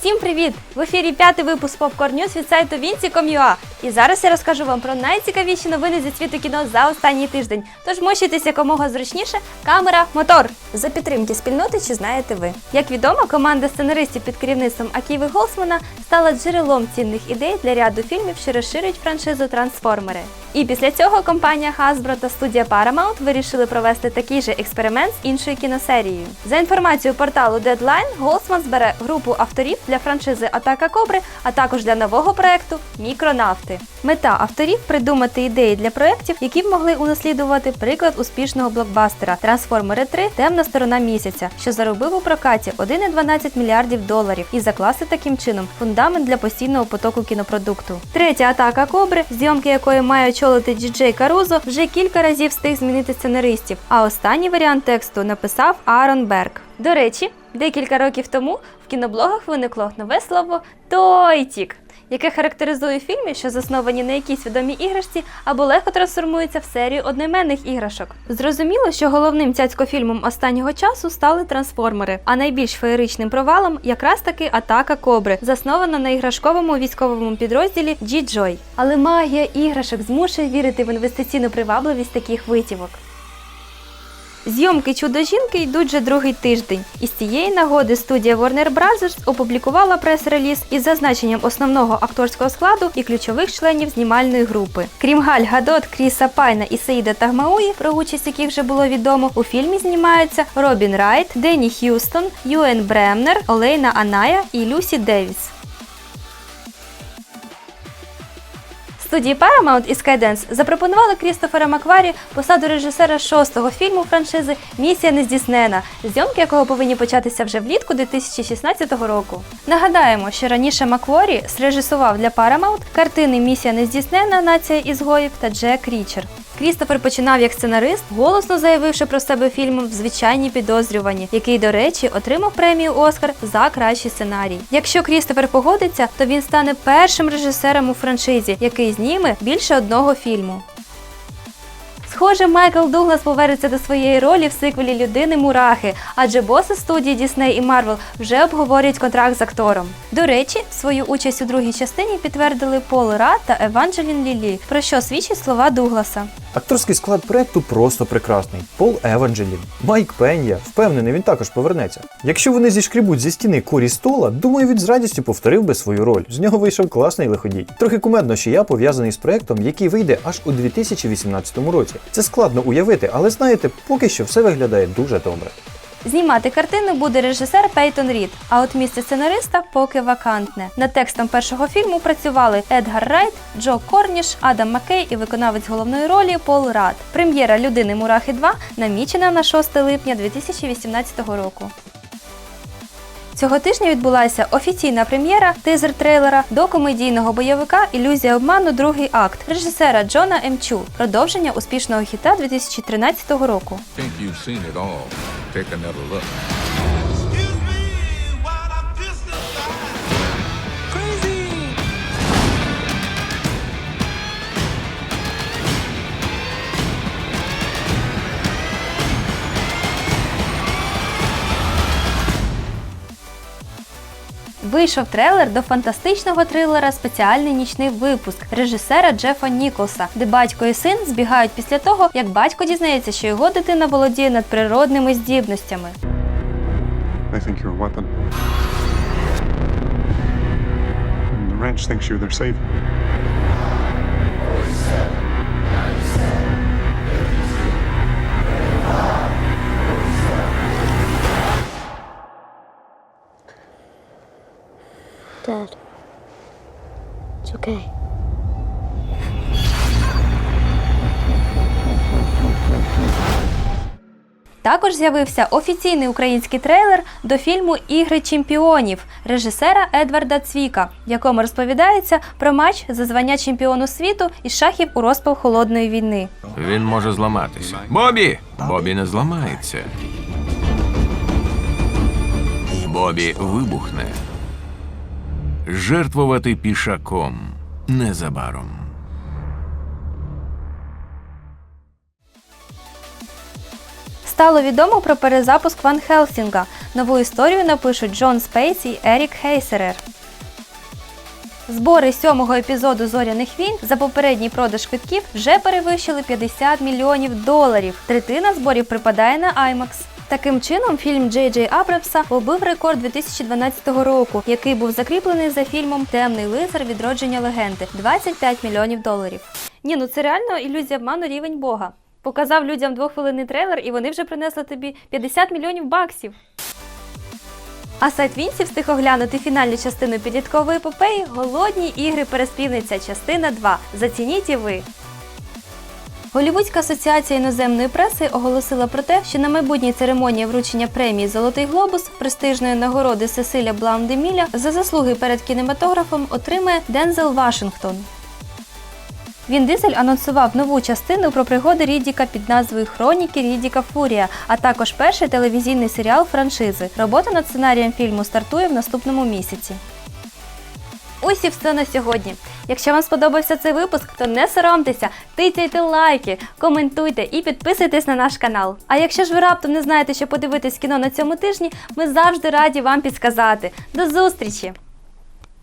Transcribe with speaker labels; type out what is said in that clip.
Speaker 1: Всім привіт! В ефірі п'ятий випуск Popcorn News від сайту Vinci.com.ua. І зараз я розкажу вам про найцікавіші новини зі світу кіно за останній тиждень. Тож мощуйтесь якомога зручніше. Камера, мотор. За підтримки спільноти, чи знаєте ви? Як відомо, команда сценаристів під керівництвом Аківи Голсмана стала джерелом цінних ідей для ряду фільмів, що розширюють франшизу Трансформери. І після цього компанія Hasbro та студія Paramount вирішили провести такий же експеримент з іншою кіносерією. За інформацією порталу Deadline, Голсман збере групу авторів для франшизи Атака Кобри, а також для нового проекту Мікронавти. Мета авторів придумати ідеї для проєктів, які б могли унаслідувати приклад успішного блокбастера Трансформери 3 Темна сторона місяця, що заробив у прокаті 1,12 мільярдів доларів і закласти таким чином фундамент для постійного потоку кінопродукту. Третя атака Кобри, зйомки якої має очолити Діджей Карузо, вже кілька разів встиг змінити сценаристів. А останній варіант тексту написав Аарон Берг. До речі, декілька років тому в кіноблогах виникло нове слово Тойтік, яке характеризує фільми, що засновані на якійсь відомій іграшці або легко трансформуються в серію одноіменних іграшок. Зрозуміло, що головним цяцькофільмом останнього часу стали трансформери, а найбільш феєричним провалом якраз таки атака Кобри, заснована на іграшковому військовому підрозділі G-Joy. Але магія іграшок змушує вірити в інвестиційну привабливість таких витівок. Зйомки чудо жінки йдуть вже другий тиждень, і з цієї нагоди студія Warner Bros. опублікувала прес-реліз із зазначенням основного акторського складу і ключових членів знімальної групи. Крім Галь Гадот, Кріса Пайна і Саїда Тагмауї, про участь яких вже було відомо, у фільмі знімаються Робін Райт, Денні Х'юстон, Юен Бремнер, Олейна Аная і Люсі Девіс. Студії Paramount і Skydance запропонували Крістофера Макварі посаду режисера шостого фільму франшизи Місія нездійснена, зйомки якого повинні початися вже влітку 2016 року. Нагадаємо, що раніше Макворі срежисував для Paramount картини Місія нездійснена, Нація ізгоїв та Джек Річер. Крістофер починав як сценарист, голосно заявивши про себе фільмом звичайні підозрювані, який, до речі, отримав премію Оскар за кращий сценарій. Якщо Крістофер погодиться, то він стане першим режисером у франшизі, який зніме більше одного фільму. Схоже, Майкл Дуглас повернеться до своєї ролі в сиквелі Людини Мурахи, адже боси студії Дісней і Марвел вже обговорюють контракт з актором. До речі, свою участь у другій частині підтвердили Пол Рад та Еванджелін Лілі, про що свідчать слова Дугласа.
Speaker 2: Акторський склад проекту просто прекрасний. Пол Еванджелін, Майк Пен'я, впевнений, він також повернеться. Якщо вони зішкрібуть зі стіни Корі Стола, думаю, він з радістю повторив би свою роль. З нього вийшов класний лиходій. Трохи кумедно, що я пов'язаний з проектом, який вийде аж у 2018 році. Це складно уявити, але знаєте, поки що все виглядає дуже добре.
Speaker 1: Знімати картину буде режисер Пейтон Рід, а от місце сценариста поки вакантне. Над текстом першого фільму працювали Едгар Райт, Джо Корніш, Адам Маккей і виконавець головної ролі Пол Рад. Прем'єра Людини Мурахи 2 намічена на 6 липня 2018 року. Цього тижня відбулася офіційна прем'єра тизер трейлера до комедійного бойовика Ілюзія обману. Другий акт режисера Джона М. Чу. Продовження успішного хіта 2013 року.
Speaker 3: take another look.
Speaker 1: Вийшов трейлер до фантастичного трилера Спеціальний нічний випуск режисера Джефа Ніколса, де батько і син збігають після того, як батько дізнається, що його дитина володіє надприродними здібностями.
Speaker 4: I think you're a weapon. The ranch thinks you're their savior.
Speaker 5: Okay.
Speaker 1: Також з'явився офіційний український трейлер до фільму Ігри чемпіонів режисера Едварда Цвіка, в якому розповідається про матч за звання чемпіону світу із шахів у розпал холодної війни.
Speaker 3: Він може зламатися. Бобі! Бобі не зламається. Бобі вибухне. Жертвувати пішаком незабаром.
Speaker 1: стало відомо про перезапуск Ван Хелсінга. Нову історію напишуть Джон Спейс і Ерік Хейсерер. Збори сьомого епізоду Зоряних війн за попередній продаж квитків вже перевищили 50 мільйонів доларів. Третина зборів припадає на IMAX. Таким чином, фільм Джей Джей Абрамса побив рекорд 2012 року, який був закріплений за фільмом Темний лицар відродження легенди 25 мільйонів доларів. Ні, ну це реально ілюзія обману рівень Бога. Показав людям двохвилинний трейлер, і вони вже принесли тобі 50 мільйонів баксів. А сайт Вінсі встиг оглянути фінальну частину підліткової епопеї Голодні ігри переспівниця частина 2. Зацініть і ви. Голівудська асоціація іноземної преси оголосила про те, що на майбутній церемонії вручення премії Золотий глобус престижної нагороди Сесиля Блаун-Деміля за заслуги перед кінематографом отримає Дензел Вашингтон. Він Дизель анонсував нову частину про пригоди Ріддіка під назвою Хроніки Ріддіка Фурія, а також перший телевізійний серіал франшизи. Робота над сценарієм фільму стартує в наступному місяці. Ось і все на сьогодні. Якщо вам сподобався цей випуск, то не соромтеся, тицяйте лайки, коментуйте і підписуйтесь на наш канал. А якщо ж ви раптом не знаєте, що подивитись кіно на цьому тижні, ми завжди раді вам підсказати. До зустрічі!